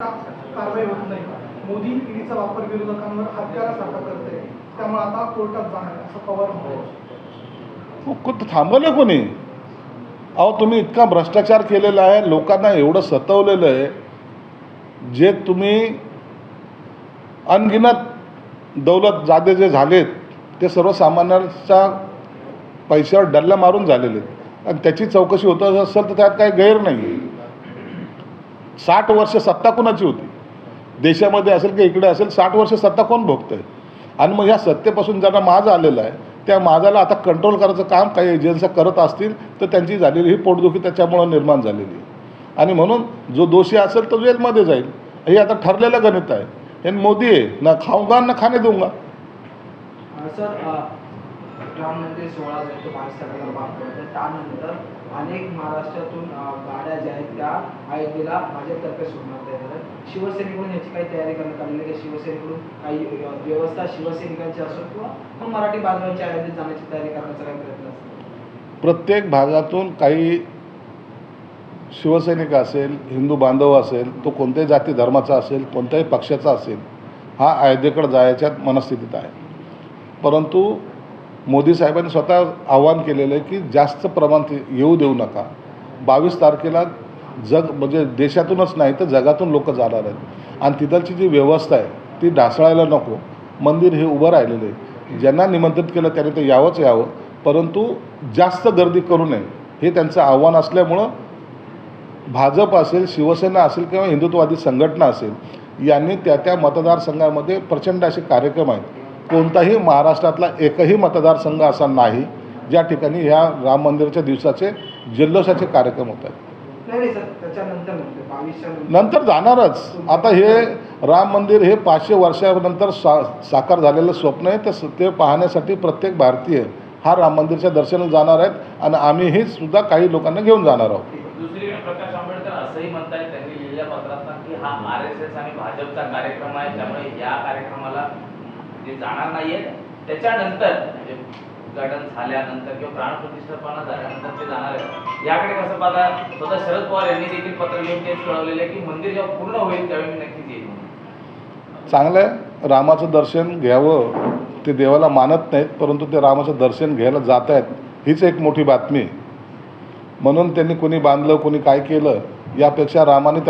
कारवाई होत नाही. मोदी ईडीचा वापर विरोधकांवर हत्यारासारखा करते त्यामुळे आता कोर्टात जाणार असं पवार म्हणतो हो, थांबवलं कोणी? अहो तुम्ही इतका भ्रष्टाचार केलेला आहे लोकांना एवढं सतवलेलं आहे जे तुम्ही अनगिनत दौलत जादे जे झालेत ते सर्वसामान्यांच्या पैशावर डल्ला मारून झालेले आहेत. आणि त्याची चौकशी होत असेल तर त्यात काही गैर नाही साठ वर्ष सत्ता कोणाची होती? देशामध्ये असेल की इकडे असेल साठ वर्ष सत्ता कोण भोगतंय? आणि मग ह्या सत्तेपासून ज्यांना माज आलेला आहे त्या माजाला आता कंट्रोल करायचं काम काही एजन्स्या करत असतील तर त्यांची झालेली ही पोटदुखी त्याच्यामुळं निर्माण झालेली आहे. आणि म्हणून जो दोषी असेल तो जेलमध्ये जाईल. हे आता ठरलेलं गणित आहे. हे मोदी आहे ना खाऊंगा ना खाणे देऊंगा. अ, ते सोळा राम मंदिर सोहळा जो आहे तो पडतो त्यानंतर अनेक महाराष्ट्रातून गाड्या ज्या आहेत त्या अयोध्येला माझ्यातर्फे सोडण्यात येणार आहेत शिवसैनिकडून याची काही तयारी करण्यात आलेली आहे शिवसेनेकडून काही व्यवस्था शिवसैनिकांची असो किंवा मराठी बांधवांच्या अयोध्येत जाण्याची तयारी करण्याचा काही प्रयत्न असतो प्रत्येक भागातून काही शिवसैनिक असेल हिंदू बांधव असेल तो कोणत्याही जाती धर्माचा असेल कोणत्याही पक्षाचा असेल हा अयोध्येकडे जायच्या मनस्थितीत आहे. परंतु मोदी साहेबांनी स्वतः आव्हान केलेलं आहे की जास्त प्रमाणात येऊ देऊ नका. बावीस तारखेला जग म्हणजे देशातूनच नाही तर जगातून लोक जाणार आहेत. आणि तिथलची जी व्यवस्था आहे ती ढासळायला नको. मंदिर हे उभं राहिलेलं आहे. ज्यांना निमंत्रित केलं त्याने ते यावंच यावं. परंतु जास्त गर्दी करू नये हे त्यांचं आव्हान असल्यामुळं भाजप असेल शिवसेना असेल किंवा हिंदुत्ववादी संघटना असेल यांनी त्या त्या मतदारसंघामध्ये प्रचंड असे कार्यक्रम आहेत. कोणताही महाराष्ट्रातला एकही मतदारसंघ असा नाही ज्या ठिकाणी ह्या राम मंदिराच्या दिवसाचे जल्लोषाचे कार्यक्रम होत आहेत बावीसच्या नंतर. जाणारच. आता हे राम मंदिर हे पाचशे वर्षानंतर सा साकार झालेलं स्वप्न आहे तर ते पाहण्यासाठी प्रत्येक भारतीय हा राम मंदिरच्या दर्शनाला जाणार आहेत आणि आम्हीही सुद्धा काही लोकांना घेऊन जाणार आहोत. दुसरीकडे प्रकाश आंबेडकर असंही जे जाणार नाहीये त्याच्यानंतर म्हणजे उद्घाटन झाल्यानंतर किंवा प्राणप्रतिष्ठापना झाल्यानंतर ते जाणार आहे याकडे कसं पाहता स्वतः शरद पवार यांनी देखील पत्र लिहून तेच कळवलेलं आहे की मंदिर जेव्हा पूर्ण होईल त्यावेळी मी नक्कीच येईल चांगलं आहे. रामाचं दर्शन घ्यावं. ते देवाला मानत नाहीत परंतु ते रामाचं दर्शन घ्यायला जात आहेत हीच एक मोठी बातमी. म्हणून त्यांनी कोणी बांधलं कोणी काय केलं यापेक्षा रामाने